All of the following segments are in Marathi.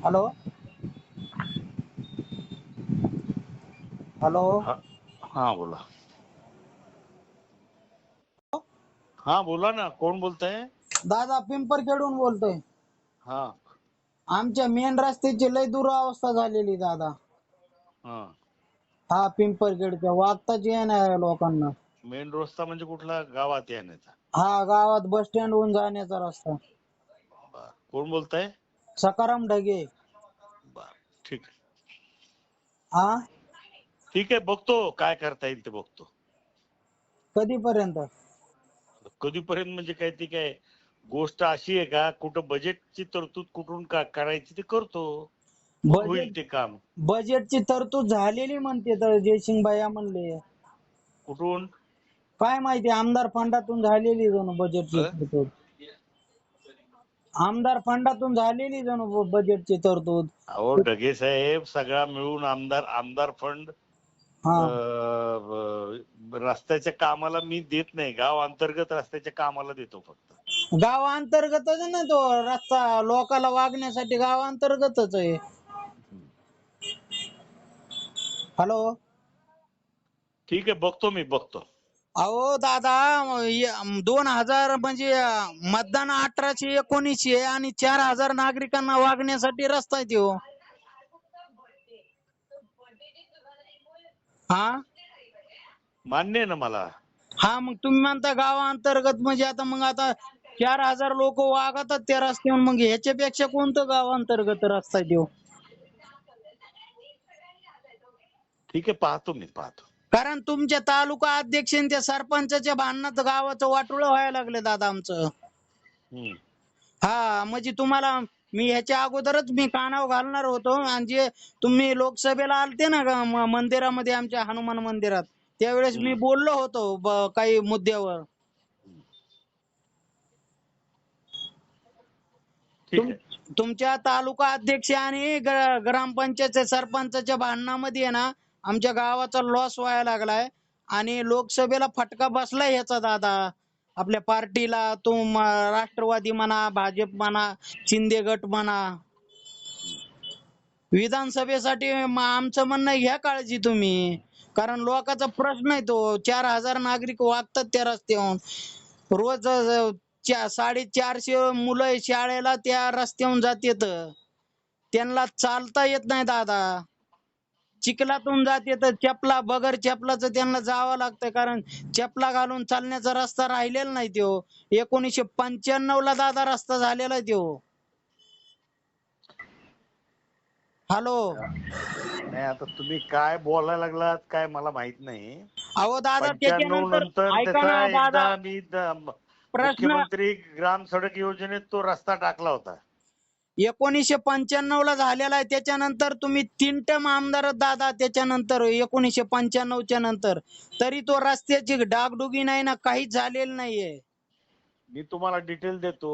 हॅलो. हॅलो. हा हा बोला. हा बोला ना कोण बोलतंय? दादा पिंपरखेडून बोलतोय. हा. आमच्या मेन रस्त्याची लय दुरावस्था झालेली दादा. हा. हा पिंपरखेडच्या वागताच येणार लोकांना. मेन रस्ता म्हणजे कुठला? गावात येण्याचा. हा गावात बस स्टँड होऊन जाण्याचा रस्ता. बर. कोण बोलताय? सकाराम ढगे. बर ठीक आहे. हा ठीक आहे बघतो काय करता येईल ते बघतो. कधीपर्यंत? कधीपर्यंत म्हणजे काय ती काय गोष्ट अशी आहे का कुठं बजेटची तरतूद कुठून का करायची ते करतो. बजेट होईल ते काम. बजेटची तरतूद झालेली म्हणते तर जयसिंग भैया म्हणले. कुठून? काय माहिती आमदार फंडातून झालेली जणू बजेटची अ? तरतूद. आमदार फंडातून झालेली जणू बजेटची तरतूद. अहो ढगे साहेब सगळा मिळून आमदार आमदार फंड हा. अं, रस्त्याच्या कामाला मी देत नाही. गाव अंतर्गत रस्त्याच्या कामाला देतो फक्त. गाव अंतर्गतच ना तो रस्ता. लोकाला वागण्यासाठी गाव अंतर्गतच आहे. हॅलो? ठीक आहे बघतो मी बघतो. अहो दादा य- दोन हजार म्हणजे अं, मतदान अठराशे एकोणीसशे आणि चार हजार नागरिकांना वागण्यासाठी रस्ता आहे तो हा. मान्य आहे ना मला. हा मग तुम्ही म्हणता गावांतर्गत म्हणजे आता मग आता चार हजार लोक वागतात त्या रस्त्यावर मग ह्याच्यापेक्षा कोणतं गावांतर्गत रस्ता आहे तो ठीक आहे पाहतो मी पाहतो. कारण तुमच्या तालुका अध्यक्ष आणि त्या सरपंचाच्या भांडणात गावाचं वाटोळं व्हायला लागलं दादा आमचं हम्म. हा म्हणजे तुम्हाला मी ह्याच्या अगोदरच मी कानावर घालणार होतो आणि जे तुम्ही लोकसभेला आलते ना ग म- मंदिरामध्ये आमच्या हनुमान मंदिरात त्यावेळेस मी. बोललो होतो ब- काही मुद्द्यावर ठीक तुम- आहे तुमच्या तालुका अध्यक्ष आणि ग्रामपंचायत सरपंचाच्या भांडणामध्ये आहे ना आमच्या गावाचा लॉस व्हायला लागलाय. आणि लोकसभेला फटका बसलाय ह्याचा दादा. आपल्या पार्टीला तो राष्ट्रवादी म्हणा भाजप म्हणा शिंदे गट म्हणा. विधानसभेसाठी आमचं म्हणणं घ्या काळजी तुम्ही. कारण लोकांचा प्रश्न आहे तो. चार हजार नागरिक वागतात त्या रस्त्यावर रोज चा- साडेचारशे मुलं शाळेला त्या रस्त्यावरून जातात. त्यांना चालता येत नाही दादा. चिखलातून जाते तर चपला बगर चपलाचं त्यांना जावं लागतं. कारण चपला घालून चालण्याचा रस्ता राहिलेला नाही तो. एकोणीसशे पंच्याण्णव ला दादा रस्ता झालेला तो. हॅलो. नाही आता तुम्ही काय बोलायला लागलात काय मला माहीत नाही. अहो दादा पंच्याण्णव त्याच्यानंतर नंतर ऐका त्याचा ना एकदा दादा मी द- प्रश्न मुख्यमंत्री ग्राम सडक योजनेत तो रस्ता टाकला होता. एकोणीसशे पंच्याण्णव ला झालेला आहे. त्याच्यानंतर तुम्ही तीन टम आमदार दादा त्याच्यानंतर एकोणीसशे पंच्याण्णवच्या नंतर. तरी तो रस्त्याची डागडुगी नाही ना काहीच झालेलं नाहीये. मी तुम्हाला डिटेल देतो.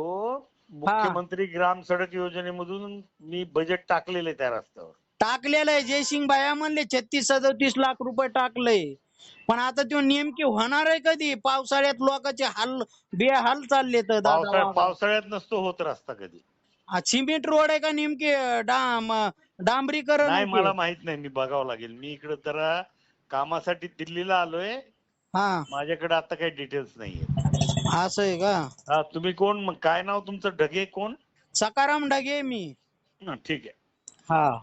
मुख्यमंत्री ग्राम सडक योजनेमधून मी बजेट टाकलेलं त्या रस्त्यावर. टाकलेलं आहे. जयसिंग भाया म्हणले छत्तीस सदोतीस लाख रुपये टाकलंय. पण आता तो नेमके होणार आहे कधी? पावसाळ्यात लोकांचे हाल बेहाल चालले तर दादा पावसाळ्यात नसतो होत रस्ता कधी. हा, सिमेंट रोड आहे का नेमके? डाम डांबरीकरण नाही आहे ते? मला माहीत नाही मी बघावं लागेल. मी इकडे जरा कामासाठी दिल्लीला आलोय. हा. माझ्याकडे आता काही डिटेल्स नाहीये. असं आहे का? हा तुम्ही कोण? मग काय नाव तुमचं? ढगे कोण? सकाराम ढगे मी. हा, ठीक आहे. हा.